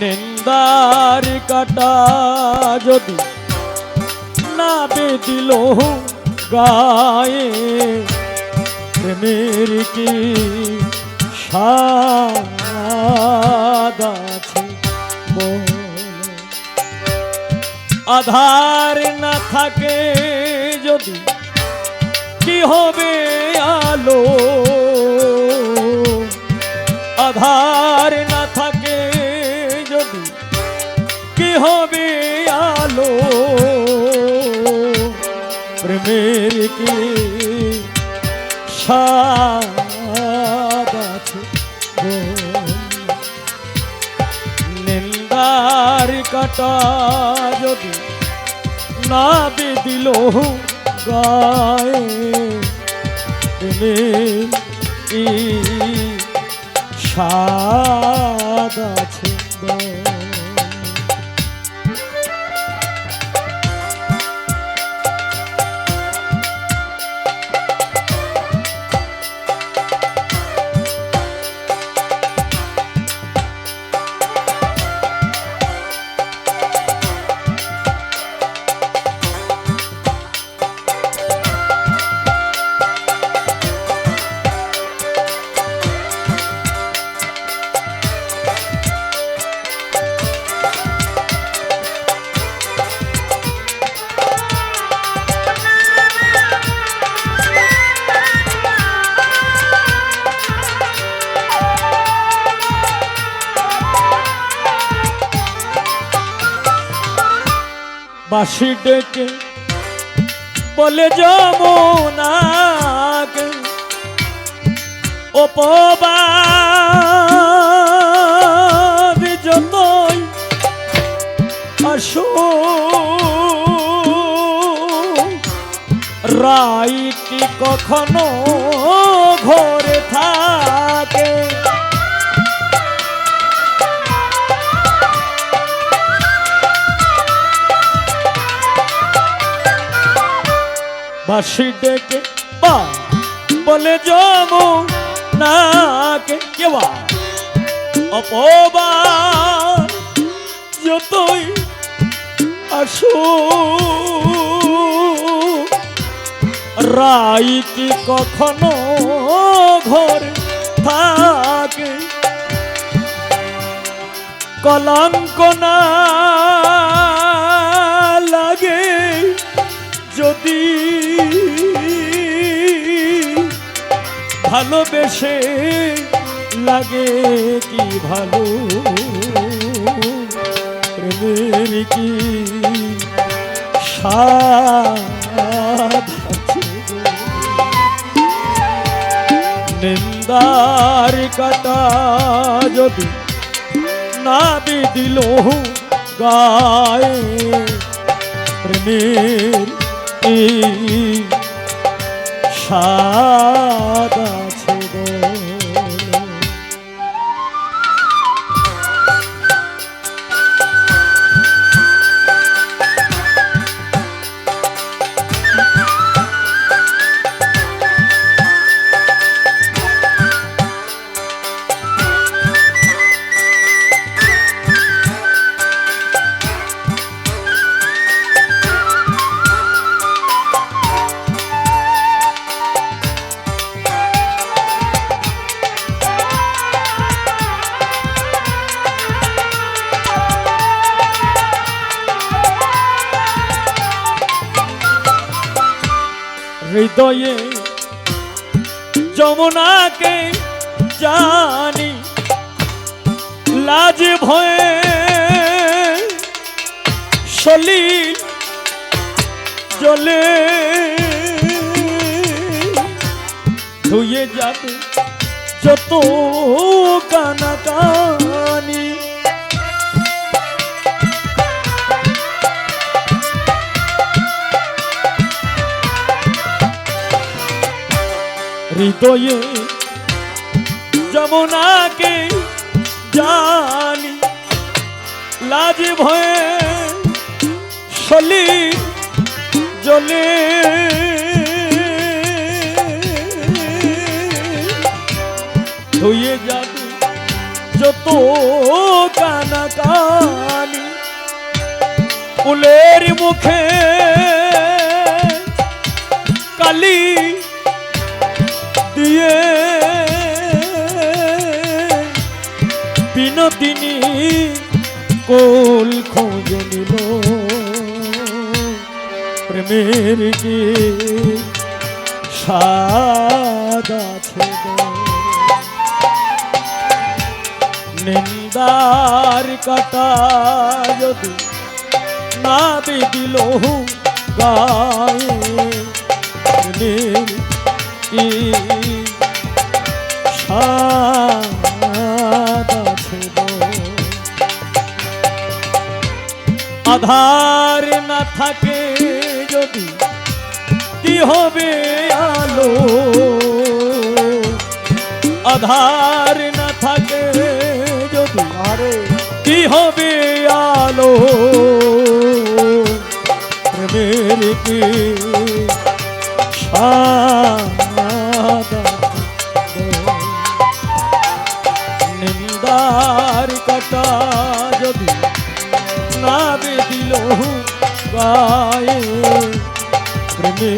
নিন্দার কাটা যদি না বেদিল গায়ে, প্রেমের কি আছে? আধার না থাকে যদি কি হবে আলো আধার প্রেমের কি আছে? নিন্দার কাটা যদি না বেদিল গায়ে কি স্বাদ আছে? বাঁশি ডেকে বলে যমুনাকে অপবাদ যতই আসো। রাইটি কখনো ঘরে থাকে। বাঁশি ডেকে বা বলে জম নাকে। কেবা অপবা যতই আসো, রাইতি কখনো ঘরে থাকে। কলঙ্ক না ভালোবেসে লাগে কি ভালো প্রেমের কি? নিন্দার কাটা যদি না দিল গায়ে প্রেমের এই হৃদয়ে যমুনাকে জানি লাজ ভয়ে সলিল জলে ধুয়ে যাবে যত কানা কানি হৃদয়ে যমুনাকে জানি, লাজ ভয়ে সলি জলে ধুয়ে যাবে যত কানা কানি, ফুলের মুখে কালি বিনোদিনী কোল খোঁজে নিল প্রেমের কি স্বাদ আছে গো? নিন্দার কাটা যদি না দিল গায়ে, প্রেমের আধার না থাকে যদি কি হবে আলো? আধার না থাকে যদি আরে। কি হবে আলো? প্রেমের কি স্বাদ গায়ে প্রেমে